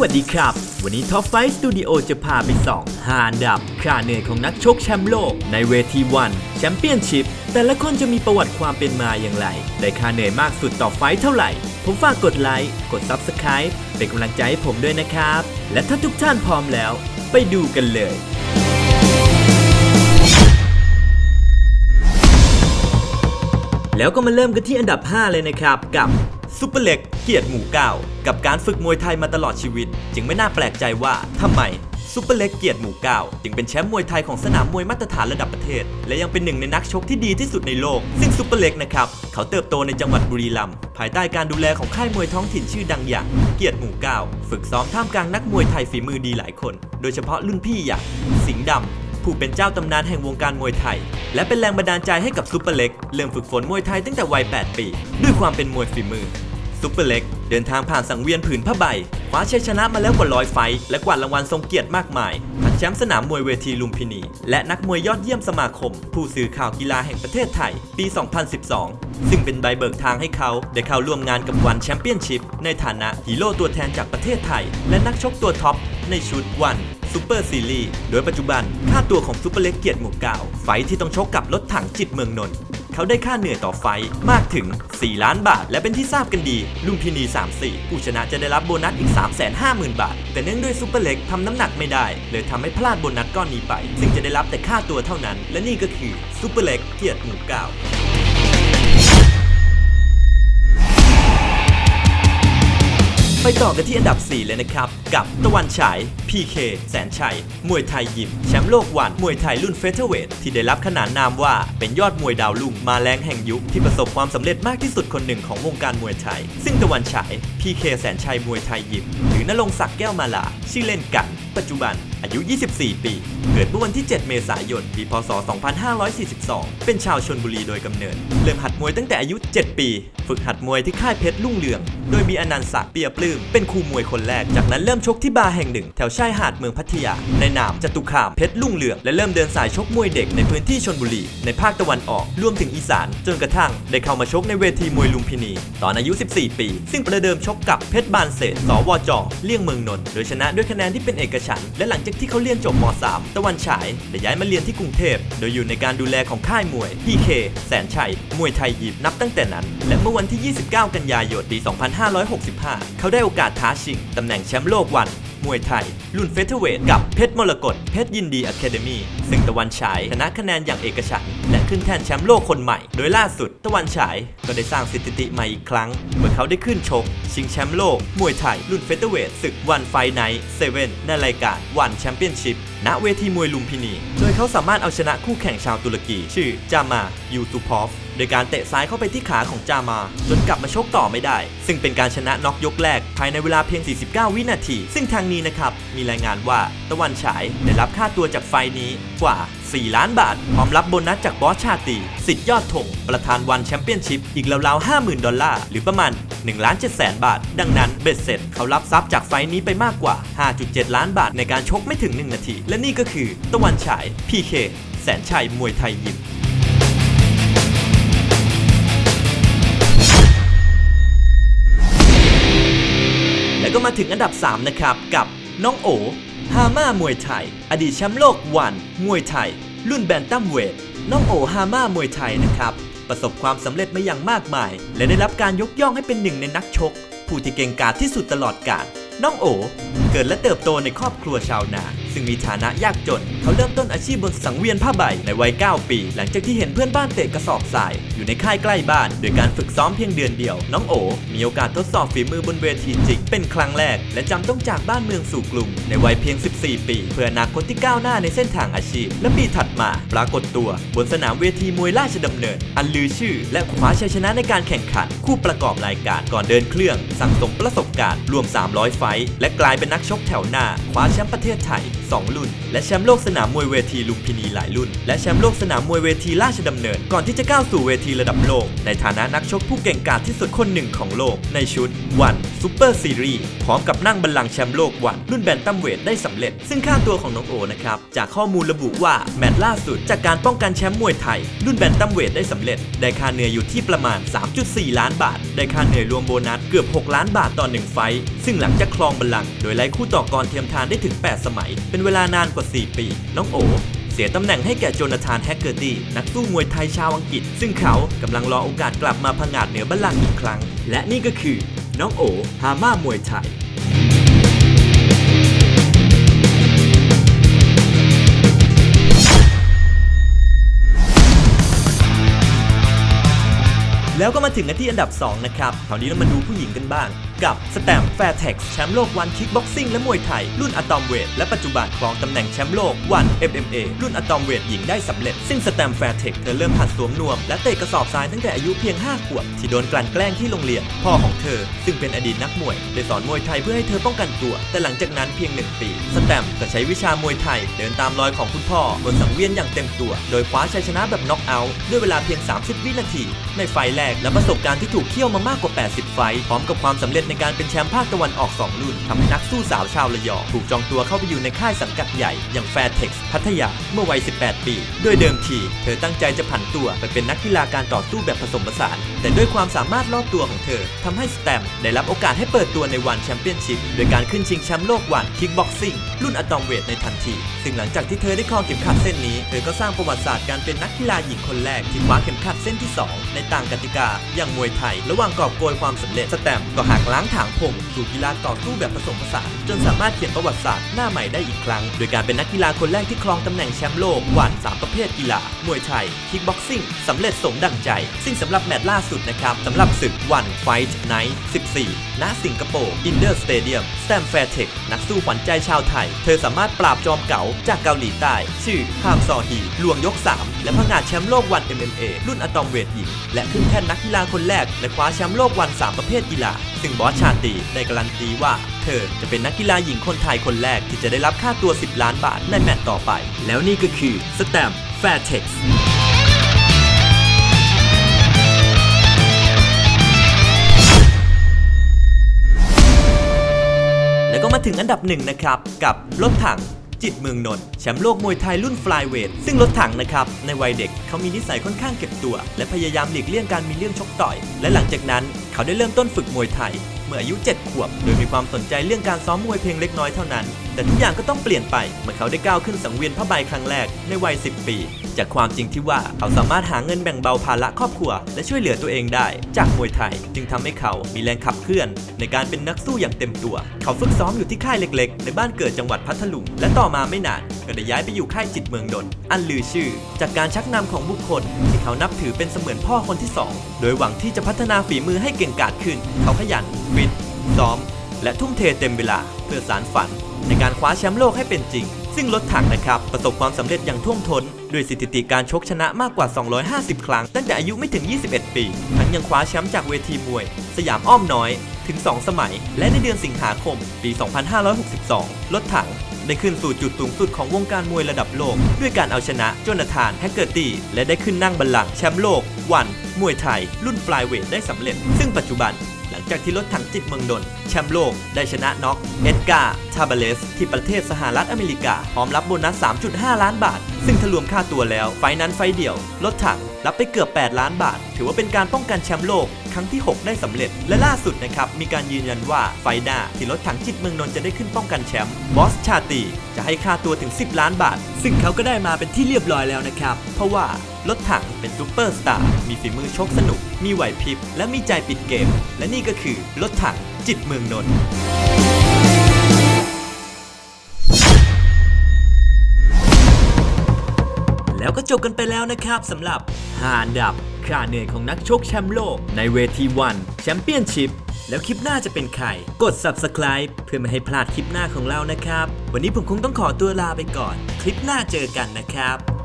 วัสดีครับ วันนี้ Top 5 Studio จะพาไปส่องหาอันดับค่าเหนื่อยของนักชกแชมป์โลก ในเวทีวันแชมเปี้ยนชิพแต่ละคนจะมีประวัติความเป็นมาอย่างไรได้ค่าเหนื่อยมากสุดต่อไฟท์เท่าไหร่ ผมฝากกดไลค์กด Subscribe เป็นกำลังใจให้ผมด้วยนะครับ และถ้าทุกท่านพร้อมแล้ว ไปดูกันเลยแล้วก็มาเริ่มกันที่อันดับ 5 เลยนะครับ กับ ซุปเปอร์เล็กเกียรติหมู่เก้ากับการฝึกมวยไทยมาตลอดชีวิต จึงไม่น่าแปลกใจว่าทำไมซุปเปอร์เล็กเกียรติหมู่เก้าจึงเป็นแชมป์มวยไทยของสนามมวยมาตรฐานระดับประเทศ และยังเป็นหนึ่งในนักชกที่ดีที่สุดในโลก ซึ่งซุปเปอร์เล็กนะครับ เขาเติบโตในจังหวัดบุรีรัมย์ภายใต้การดูแลของค่ายมวยท้องถิ่นชื่อดังอย่าง เกียรติหมู่เก้าฝึกซ้อมท่ามกลางนักมวยไทยฝีมือดีหลายคน โดยเฉพาะรุ่นพี่อย่างสิงห์ดำ ผู้เป็นเจ้าตำนานแห่งวงการมวยไทย และเป็นแรงบันดาลใจให้กับซุปเปอร์เล็กเริ่มฝึกฝนมวยไทยตั้งแต่วัย 8 ปี ด้วยความเป็นมวยฝีมือซุปเปอร์เล็กเดินทางผ่านสังเวียนผืนผ้าใบ คว้าชัยชนะมาแล้วกว่าร้อยไฟท์และกว่ารางวัลทรงเกียรติมากมายทั้งแชมป์สนามมวยเวทีลุมพินี และนักมวยยอดเยี่ยมสมาคม ผู้สื่อข่าวกีฬาแห่งประเทศไทย ปี 2012 ซึ่งเป็นใบเบิกทางให้เขา ได้เข้าร่วมงานกับวันแชมเปี้ยนชิพ ในฐานะฮีโร่ตัวแทนจากประเทศไทย และนักชกตัวท็อปในชุดวันซูเปอร์ซีรีส์โดยปัจจุบันค่าตัวของซูเปอร์เล็กเกียรติหมู่เก้าไฟท์ที่ต้องชกกับรถถังจิตเมืองนนท์ เขาได้ค่าเหนื่อยต่อไฟมากถึง 4 ล้านบาท และเป็นที่ทราบกันดี ลุมพินี 34 ผู้ชนะจะได้รับโบนัสอีก 350,000 บาท แต่เนื่องด้วยซูเปอร์เล็กทำน้ำหนักไม่ได้ เลยทำให้พลาดโบนัสก้อนนี้ไป ซึ่งจะได้รับแต่ค่าตัวเท่านั้น และนี่ก็คือซูเปอร์เล็กเกียรติหมู่เก้า ไปต่อกันที่อันดับ 4 เลยนะครับ กับตะวันฉาย PK แสนชัย มวยไทยยิม แชมป์โลกวัน มวยไทยรุ่นเฟเธอร์เวทที่ได้รับขนานนามว่าเป็นยอดมวยดาวลุ่งมาแรงแห่งยุคที่ประสบความสำเร็จมากที่สุดคนหนึ่งของวงการมวยไทย ซึ่งตะวันฉาย PK แสนชัยมวยไทยยิม หรือนรงศักดิ์แก้วมาลาชื่อเล่นกัน ปัจจุบัน อายุ 24 ปี เกิดเมื่อวันที่ 7 เมษายน ปี พศ 2542 เป็นชาวชนบุรีโดยกำเนิด เริ่มหัดมวยตั้งแต่อายุ 7 ปี ฝึกหัดมวยที่ค่ายเพชรลุ่งเรือง โดยมีอนันต์ศักดิ์เปียปลื้ม เป็นครูมวยคนแรก จากนั้นเริ่มชกที่บาร์แห่งหนึ่ง แถวชายหาดเมืองพัทยา ในนามจตุคามเพชรลุ่งเรือง และเริ่มเดินสายชกมวยเด็กในพื้นที่ชนบุรี ในภาคตะวันออก รวมถึงอีสาน จนกระทั่งได้เข้ามาชกในเวทีมวยลุมพินี ตอนอายุ 14 ปี ซึ่งประเดิมชกกับเพชรบานเศษสวจเลี่ยงเมืองนนท์โดยชนะด้วยคะแนนที่เป็นเอกฉัน และหลังจากที่เขาเรียนจบม .3 ตะวันฉายได้ย้ายมาเรียนที่กรุงเทพ โดยอยู่ในการดูแลของค่ายมวย PK แสนชัย มวยไทยยิมนับตั้งแต่นั้น และเมื่อวันที่ 29 กันยายนปี 2565 เขาได้โอกาสท้าชิงตำแหน่งแชมป์โลกวันมวยไทย รุ่นเฟเธอร์เวทกับเพชรมรกตเพชรยินดีอะคาเดมี่ซึ่งตะวันฉายชนะคะแนนอย่างเอกฉันท์ ขึ้นแท่นแชมป์โลกคนใหม่ โดยล่าสุดตะวันฉายก็ได้สร้างสถิติใหม่อีกครั้ง เมื่อเขาได้ขึ้นชก ชิงแชมป์โลก มวยไทย รุ่นเฟเธอร์เวทศึกวันไฟไนท์เซเว่นในรายการวันแชมเปี้ยนชิพณเวทีมวยลุมพินี โดยเขาสามารถเอาชนะคู่แข่งชาวตุรกี ชื่อจามายูซูพอฟ โดยการเตะซ้ายเข้าไปที่ขาของจามา จนกลับมาชกต่อไม่ได้ ซึ่งเป็นการชนะน็อกยกแรก ภายในเวลาเพียง 49 วินาที ซึ่งทางนี้นะครับ มีรายงานว่าตะวันฉายได้รับค่าตัวจากไฟนี้กว่า 4 ล้านบาท พร้อมรับโบนัสจากบอสชาตรีสิทธิ์ยอดธงประธานวันแชมเปี้ยนชิพอีกราวๆ50,000 ดอลลาร์หรือประมาณ1ล้าน7แสนบาท ดังนั้นเบ็ดเสร็จเขารับทรัพย์จากไฟนี้ไปมากกว่า 5.7 ล้านบาทในการชกไม่ถึง 1 นาที และนี่ก็คือตะวันฉาย PK แสนชัยมวยไทยยิม มาถึงอันดับ 3 นะครับ กับน้องโอฮาม่ามวยไทย อดีตแชมป์โลกวัน มวยไทย รุ่นแบนตัมเวทน้องโอฮาม่ามวยไทยนะครับ ประสบความสำเร็จมาอย่างมากมาย และได้รับการยกย่องให้เป็นหนึ่งในนักชก ผู้ที่เก่งกาจที่สุดตลอดกาลน้องโอ เกิดและเติบโตในครอบครัวชาวนา ซึ่งมีฐานะยากจน เขาเริ่มต้นอาชีพบนสังเวียนผ้าใบในวัย 9 ปี หลังจากที่เห็นเพื่อนบ้านเตะกระสอบทราย อยู่ในค่ายใกล้บ้าน โดยการฝึกซ้อมเพียงเดือนเดียว น้องโอ มีโอกาสทดสอบฝีมือบนเวทีจริง เป็นครั้งแรก และจำต้องจากบ้านเมืองสู่กรุงในวัยเพียง 14 ปี เพื่ออนาคตที่ก้าวหน้าในเส้นทางอาชีพ และปีถัดมา ปรากฏตัว บนสนามเวทีมวยราชดำเนิน อันลือชื่อ และคว้าชัยชนะในการแข่งขัน คู่ประกอบรายการก่อนเดินเครื่อง สั่งสมประสบการณ์รวม 300 ไฟและกลายเป็นนักชกแถวหน้าคว้าแชมป์ประเทศไทย2 รุ่น และแชมป์โลกสนามมวยเวทีลุมพินีหลายรุ่น และแชมป์โลกสนามมวยเวทีราชดำเนิน ก่อนที่จะก้าวสู่เวทีระดับโลก ในฐานะนักชกผู้เก่งกาจที่สุดคนหนึ่งของโลก ในชุดวันซูเปอร์ซีรีส์พร้อมกับนั่งบัลลังก์แชมป์โลกวันรุ่นแบนตัมเวทได้สำเร็จ ซึ่งค่าตัวของน้องโอนะครับจากข้อมูลระบุว่าแมตช์ล่าสุด จากการป้องกันแชมป์มวยไทย รุ่นแบนตัมเวทได้สำเร็จ ได้ค่าเหนื่อยอยู่ที่ประมาณ 3.4 ล้านบาท ได้ค่าเหนื่อยรวมโบนัสเกือบ 6 ล้านบาทต่อ 1 ไฟท์ซึ่งหลังจากครองบัลลังก์โดยไล่คู่ต่อกรเทียมทานได้ถึง 8 สมัยเป็นเวลานานกว่า 4 ปี น้องโอเสียตำแหน่งให้แก่โจนาธานแฮกเกอร์ตี้นักสู้มวยไทยชาวอังกฤษ ซึ่งเขากำลังรอโอกาสกลับมาผงาดเหนือบัลลังก์อีกครั้ง และนี่ก็คือ น้องโอฮาม่ามวยไทยแล้วก็มาถึงกันที่อันดับ 2 นะครับคราวนี้เรามาดูผู้หญิงกันบ้าง กับสแตมแฟร์เท็กซ์แชมป์โลกวันคิกบ็อกซิ่งและมวยไทย รุ่นอะตอมเวทและปัจจุบันครองตำแหน่งแชมป์โลกวัน MMA รุ่นอะตอมเวทหญิงได้สำเร็จ ซึ่งสแตมแฟร์เท็กซ์เธอเริ่มหัดสวมนวม และเตะกระสอบทรายตั้งแต่อายุเพียง 5 ขวบ ที่โดนกลั่นแกล้งที่โรงเรียน พ่อของเธอ ซึ่งเป็นอดีตนักมวยได้สอนมวยไทยเพื่อให้เธอป้องกันตัว แต่หลังจากนั้นเพียงหนึ่งปีสแตมก็ใช้วิชามวยไทย เดินตามรอยของคุณพ่อบนสังเวียนอย่างเต็มตัว โดยคว้าชัยชนะแบบน็อกเอาท์ด้วยเวลาเพียง 30 วินาที ในไฟแรกและประสบการณ์ที่ถูกเคี่ยวมามากกว่า 80 ไฟพร้อมกับความสำเร็จในการเป็นแชมป์ภาคตะวันออก 2 รุ่นทำให้นักสู้สาวชาวระยองถูกจองตัวเข้าไปอยู่ในค่ายสังกัดใหญ่ อย่างแฟร์เท็กซ์พัทยาเมื่อวัย 18 ปี โดยเดิมที เธอตั้งใจจะผันตัวไปเป็นนักกีฬาการต่อสู้แบบผสมผสาน แต่ด้วยความสามารถรอบตัวของเธอทำให้สแตมได้รับโอกาสให้เปิดตัวในวันแชมเปี้ยนชิพโดยการขึ้นชิงแชมป์โลกวันคิกบ็อกซิ่งรุ่นอะตอมเวทในทันที ซึ่งหลังจากที่เธอได้ครองเข็มขัดเส้นนี้ เธอก็สร้างประวัติศาสตร์การเป็นนักกีฬาหญิงคนแรกที่คว้าเข็มขัดเส้นที่ 2 ในต่างกติกา อย่างมวยไทย ระหว่างกอบโกยความสำเร็จสแตมก็หักล้างถางผมสู่กีฬาต่อสู้แบบผสมผสานจนสามารถเขียนประวัติศาสตร์หน้าใหม่ได้อีกครั้ง โดยการเป็นนักกีฬาคนแรกที่ครองตำแหน่งแชมป์โลกวันสามประเภทกีฬามวยไทยคิกบ็อกซิ่งสำเร็จสมดังใจ ซึ่งสำหรับแมตช์ล่าสุดนะครับสำหรับศึกวันไฟท์ไนท์14 ณ สิงคโปร์อินเดอร์สเตเดียมสแตมแฟร์เทคนักสู้ขวัญใจชาวไทย เธอสามารถปราบจอมเก๋าจากเกาหลีใต้ ชื่อฮามซอฮีลวงยก 3 และผงาดแชมป์โลกวัน MMA รุ่นอะตอมเวทหญิงและขึ้นแท่นนักกีฬาคนแรกและคว้าแชมป์โลกวัน 3 ประเภทกีฬาซึ่งบอสชาตรีได้การันตีว่า เธอจะเป็นนักกีฬาหญิงคนไทยคนแรกที่จะได้รับค่าตัว 10 ล้านบาทในแมตต์ต่อไป แล้วนี่ก็คือสแตมแฟร์เท็กซ์แล้วก็มาถึงอันดับหนึ่งนะครับ กับรถถัง จิตเมืองนนท์แชมป์โลกมวยไทยรุ่นฟลายเวทซึ่งรถถังนะครับในวัยเด็กเขามีนิสัยค่อนข้างเก็บตัว และพยายามหลีกเลี่ยงการมีเรื่องชกต่อย และหลังจากนั้นเขาได้เริ่มต้นฝึกมวยไทย เมื่ออายุ 7 ขวบ โดยมีความสนใจเรื่องการซ้อมมวยเพียงเล็กน้อยเท่านั้น แต่ทุกอย่างก็ต้องเปลี่ยนไปเมื่อเขาได้ก้าวขึ้นสังเวียนผ้าใบครั้งแรกในวัย 10 ปี จากความจริงที่ว่าเขาสามารถหาเงินแบ่งเบาภาระครอบครัว และช่วยเหลือตัวเองได้ จากมวยไทย จึงทำให้เขามีแรงขับเคลื่อน ในการเป็นนักสู้อย่างเต็มตัว เขาฝึกซ้อมอยู่ที่ค่ายเล็กๆ ในบ้านเกิดจังหวัดพัทลุงและต่อมาไม่นานก็ได้ย้ายไปอยู่ค่ายจิตเมืองนนท์อันลือชื่อ จากการชักนำของบุคคล ที่เขานับถือเป็นเสมือนพ่อคนที่สองโดยหวังที่จะพัฒนาฝีมือให้เก่งกาจขึ้น เขาขยันฟิตซ้อม และทุ่มเทเต็มเวลาเพื่อสารฝัน ในการคว้าแชมป์โลกให้เป็นจริง ซึ่งรถถังนะครับ ประสบความสำเร็จอย่างท่วมท้น ด้วยสถิติการชกชนะมากกว่า 250 ครั้ง ตั้งแต่อายุไม่ถึง 21 ปี ทั้งยังคว้าแชมป์จากเวทีมวย สยามอ้อมน้อยถึง 2 สมัย และในเดือนสิงหาคม ปี 2562 รถถัง ได้ขึ้นสู่จุดสูงสุดของวงการมวยระดับโลก ด้วยการเอาชนะโจนาธานแฮกเกอร์ตี้ และได้ขึ้นนั่งบัลลังก์แชมป์โลก วัน มวยไทย รุ่นฟลายเวทได้สำเร็จ ซึ่งปัจจุบัน จากที่รถถังจิตเมืองนนท์แชมป์โลก ได้ชนะน็อกเอ็ดการ์ทาบาเลส ที่ประเทศสหรัฐอเมริกา พร้อมรับโบนัส 3.5 ล้านบาท ซึ่งถ้ารวมค่าตัวแล้ว ไฟนั้นไฟเดียว รถถังรับไปเกือบ 8 ล้านบาท ถือว่าเป็นการป้องกันแชมป์โลกครั้งที่ 6 ได้สำเร็จ และล่าสุดนะครับ มีการยืนยันว่าไฟหน้าที่รถถังจิตเมืองนนท์จะได้ขึ้นป้องกันแชมป์บอสชาตรีจะให้ค่าตัวถึง 10 ล้านบาท ซึ่งเขาก็ได้มาเป็นที่เรียบร้อยแล้วนะครับ เพราะว่า รถถังเป็นซูเปอร์สตาร์ มีฝีมือชกสนุก มีไหวพริบ และมีใจปิดเกม และนี่ก็คือรถถังจิตเมืองนนท์แล้วก็จบกันไปแล้วนะครับสำหรับ5อันดับค่าเหนื่อยของนักชกแชมป์โลก ในเวทีวันแชมเปี้ยนชิพแล้วคลิปหน้าจะเป็นใคร กด subscribe เพื่อไม่ให้พลาดคลิปหน้าของเรานะครับ วันนี้ผมคงต้องขอตัวลาไปก่อน คลิปหน้าเจอกันนะครับ